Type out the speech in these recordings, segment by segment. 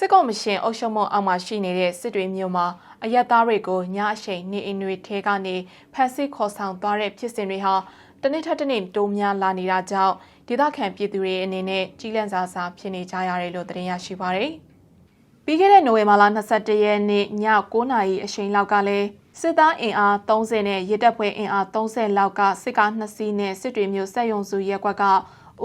စစ်ကောမရှင်အုပ်ချုပ်မှုအောက်မှာရှိနေတဲ့စစ်တွေမျိုးမှာအရက်သားတွေကိုညအချိန်နေအိမ်တွေထဲကနေဖမ်းဆီးခေါ်ဆောင်သွားတဲ့ဖြစ်စဉ်တွေဟာတနေ့ထက်တနေ့တိုးများလာနေတာကြောင့်ဒေသခံပြည်သူတွေအနေနဲ့ကြီးလန့်စာစာဖြစ်နေကြရတယ်လို့သတင်းရရှိပါရယ်။ပြီးခဲ့တဲ့နိုဝင်ဘာလ22ရက်နေ့ည9:00နာရီအချိန်လောက်ကလည်းစစ်သားအင်အား30နဲ့ရဲတပ်ဖွဲ့အင်အား30လောက်ကစစ်ကား2စီးနဲ့စစ်တွေမျိုးဆက်ယုံစုရက်ကွက်က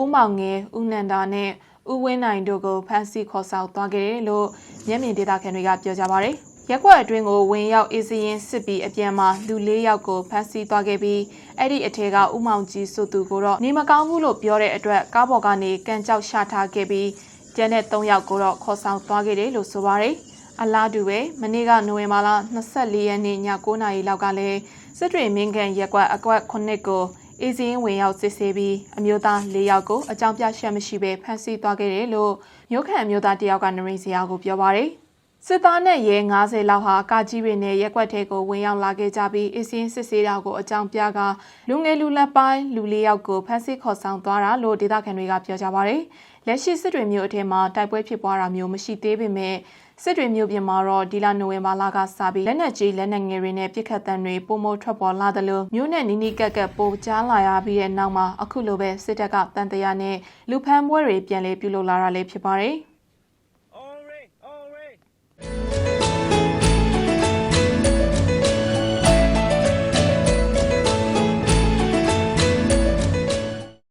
ဦးမောင်ငယ်ဦးနန္ဒာနဲ့ ဦးဝင်းနိုင်တို့ကိုဖမ်းဆီးခေါ်ဆောင်သွားခဲ့တယ်လို့မျက်မြင်ဒေသခံတွေကပြောကြပါရယ်။ရက်ကွက်အတွင်းကိုဝင်ရောက်အေးစီရင်စစ်ပြီးအပြန်မှာလူ၄ယောက်ကိုဖမ်းဆီးသွားခဲ့ပြီးအဲ့ဒီအထက်ကဦးမောင်ကြီးဆိုသူကိုတော့နေမကောင်းဘူးလို့ပြောတဲ့အတွက်ကားပေါ်ကနေကန်ကြောက်ရှာထားခဲ့ပြီးကျန်တဲ့၃ယောက်ကိုတော့ခေါ်ဆောင်သွားခဲ့တယ်လို့ဆိုပါရယ်။အလားတူပဲမနေ့ကနိုဝင်ဘာလ24ရက်နေ့ည9:00နာရီလောက်ကလည်းစစ်တွေမင်းကန်ရက်ကွက်အကွက်9ကို အေးစင်းဝင်ရောက်စစ်ဆေးပြီးအမျိုးသား၄ယောက်ကိုအကြောင်းပြချက်မရှိဘဲဖမ်းဆီးသွားခဲ့တယ်လို့မြို့ခံအမျိုးသားတယောက်ကနရိစရာကိုပြောပါရယ် စစ်သားနဲ့ရဲ90လောက်ဟာကာကြီးတွေနဲ့ရက်ကွက်ထဲကိုဝင်ရောက်လာခဲ့ကြပြီးအစင်းစစ်ဆေးတာကိုအကြောင်းပြကလူငယ်လူလက်ပိုင်းလူလေးယောက်ကိုဖမ်းဆီးခေါ်ဆောင်သွားတာလို့ဒေသခံတွေကပြောကြပါရယ်လက်ရှိစစ်တွေမျိုးအထက်မှာတိုက်ပွဲဖြစ်ပွားတာမျိုးမရှိသေးပေမဲ့စစ်တွေမျိုးပြင်မှာတော့ဒီလနိုဝင်ဘာလကစပြီးလက်နက်ကြီးလက်နက်ငယ်တွေနဲ့ပြစ်ခတ်တံတွေပုံမထွက်ပေါ်လာတယ်လို့မျိုးနဲ့နီးနီးကက်ကက်ပိုကြားလာရပြီးတဲ့နောက်မှာအခုလိုပဲစစ်တပ်ကတန်တရာနဲ့လူဖမ်းပွဲတွေပြန်လည်ပြုလုပ်လာတာလေးဖြစ်ပါတယ်။